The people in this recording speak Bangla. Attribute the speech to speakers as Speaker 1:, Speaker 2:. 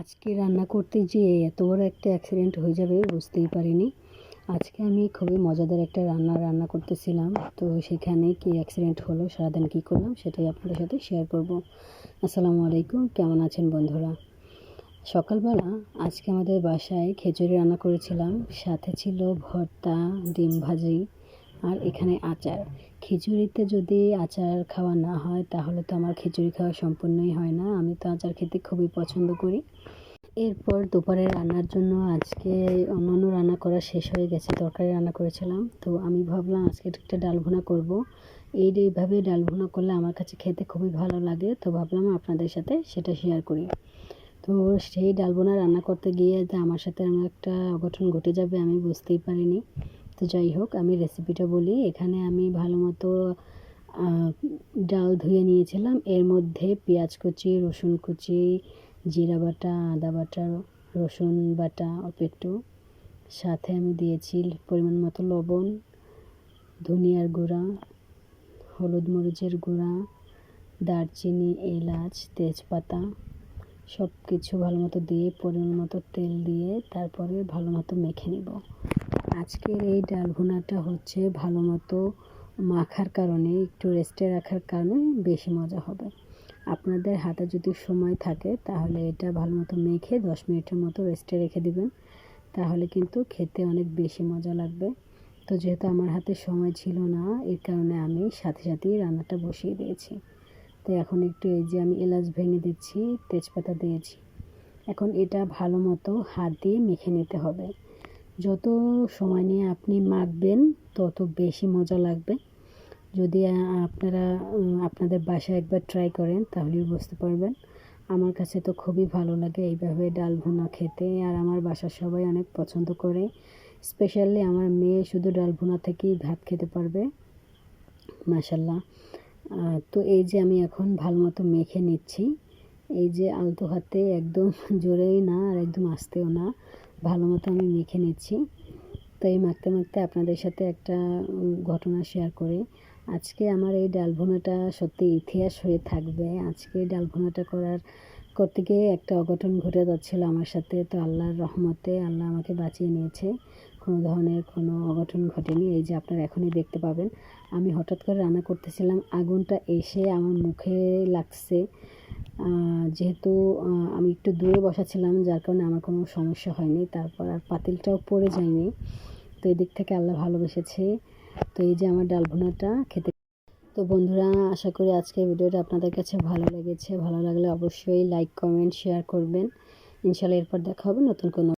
Speaker 1: আজকে রান্না করতে যেয়ে এত বড় একটা অ্যাক্সিডেন্ট হয়ে যাবে বুঝতেই পারিনি। আজকে আমি খুবই মজাদার একটা রান্না রান্না করতেছিলাম। তো সেখানে কি অ্যাক্সিডেন্ট হলো, সারাদিন কী করলাম সেটাই আপনাদের সাথে শেয়ার করব। আসসালামু আলাইকুম, কেমন আছেন বন্ধুরা? সকালবেলা আজকে আমাদের বাসায় খিচুড়ি রান্না করেছিলাম। সাথে ছিল ভর্তা, ডিম ভাজি আর এখানে আচার। খিচুড়িতে যদি আচার খাওয়া না হয়, তাহলে তো আমার খিচুড়ি খাওয়া সম্পূর্ণই হয় না। আমি তো আচার খেতে খুবই পছন্দ করি। এরপর দুপুরে রান্নার জন্য আজকে অন্যান্য রান্না করা শেষ হয়ে গেছে, তরকারি রান্না করেছিলাম। তো আমি ভাবলাম আজকে একটা ডাল ভুনা করব। এই এইভাবে ডাল ভুনা করলে আমার কাছে খেতে খুবই ভালো লাগে, তো ভাবলাম আপনাদের সাথে সেটা শেয়ার করি। তো সেই ডাল ভুনা রান্না করতে গিয়ে আমার সাথে আমার একটা অঘটন ঘটে যাবে আমি বুঝতেই পারিনি। তো যাই হোক আমি রেসিপিটা বলি। এখানে আমি ভালো মতো ডাল ধুয়ে নিয়েছিলাম। এর মধ্যে পেঁয়াজ কুচি, রসুন কুচি, জিরা বাটা, আদা বাটা, রসুন বাটা অল্প একটু সাথে আমি দিয়েছি পরিমাণ মতো লবণ, ধনিয়ার গুঁড়া, হলুদ মরিচের গুঁড়া, দারচিনি, এলাচ, তেজপাতা সব কিছু ভালো মতো দিয়ে পরিমাণ মতো তেল দিয়ে তারপরে ভালো মতো মেখে নেব। আজকের এই ডাল ভুনাটা হচ্ছে ভালো মতো মাখার কারণে, একটু রেস্টে রাখার কারণে বেশি মজা হবে। আপনাদের হাতে যদি সময় থাকে, তাহলে এটা ভালো মতো মেখে দশ মিনিটের মতো রেস্টে রেখে দিবেন। তাহলে কিন্তু খেতে অনেক বেশি মজা লাগবে। তো যেহেতু আমার হাতে সময় ছিল না এর কারণে আমি সাথে সাথেই রান্নাটা বসিয়ে দিয়েছি। তো এখন একটু এই যে আমি এলাচ ভেঙে দিচ্ছি, তেজপাতা দিয়েছি। এখন এটা ভালো মতো হাত দিয়ে মেখে নিতে হবে। যত সময় নিয়ে আপনি মাখবেন, তত বেশি মজা লাগবে। যদি আপনারা আপনাদের বাসায় একবার ট্রাই করেন, তাহলেই বুঝতে পারবেন। আমার কাছে তো খুবই ভালো লাগে এইভাবে ডাল ভুনা খেতে, আর আমার বাসার সবাই অনেক পছন্দ করে। স্পেশালি আমার মেয়ে শুধু ডাল ভুনা থেকেই ভাত খেতে পারবে। মাসাল্লাহ তো এই যে আমি এখন ভালো মতো মেখে নিচ্ছি এই যে আলতো হাতে একদম জোরেই না আর একদম আসতেও না, ভালো মতো আমি মেখে নিচ্ছি। তো এই মাখতে মাখতে আপনাদের সাথে একটা ঘটনা শেয়ার করি। আজকে আমার এই ডাল ভুনাটা সত্যি ইতিহাস হয়ে থাকবে। আজকে ডাল ভুনাটা করার করতে গিয়ে একটা অঘটন ঘটে যাচ্ছিল আমার সাথে। তো আল্লাহর রহমতে আল্লাহ আমাকে বাঁচিয়ে নিয়েছে। কোনো ধরনের কোনো অঘটন ঘটেনি। এই যে আপনারা এখনই দেখতে পাবেন। আমি হঠাৎ করে রান্না করতেছিলাম। আগুনটা এসে আমার মুখে লাগছে। যেহেতু আমি একটু দূরে বসাছিলাম যার কারণে আমার কোনো সমস্যা হয়নি। তারপর আর পাতিলটাও পড়ে যায়নি। তো এদিক থেকে আল্লাহ ভালোবেসেছে। তো এই যে আমার ডাল ভুনাটা খেতে তো বন্ধুরা, আশা করি আজকের ভিডিওটা আপনাদের কাছে ভালো লেগেছে। ভালো লাগলে অবশ্যই লাইক কমেন্ট শেয়ার করবেন। ইনশাল্লাহ এরপর দেখা হবে নতুন কোনো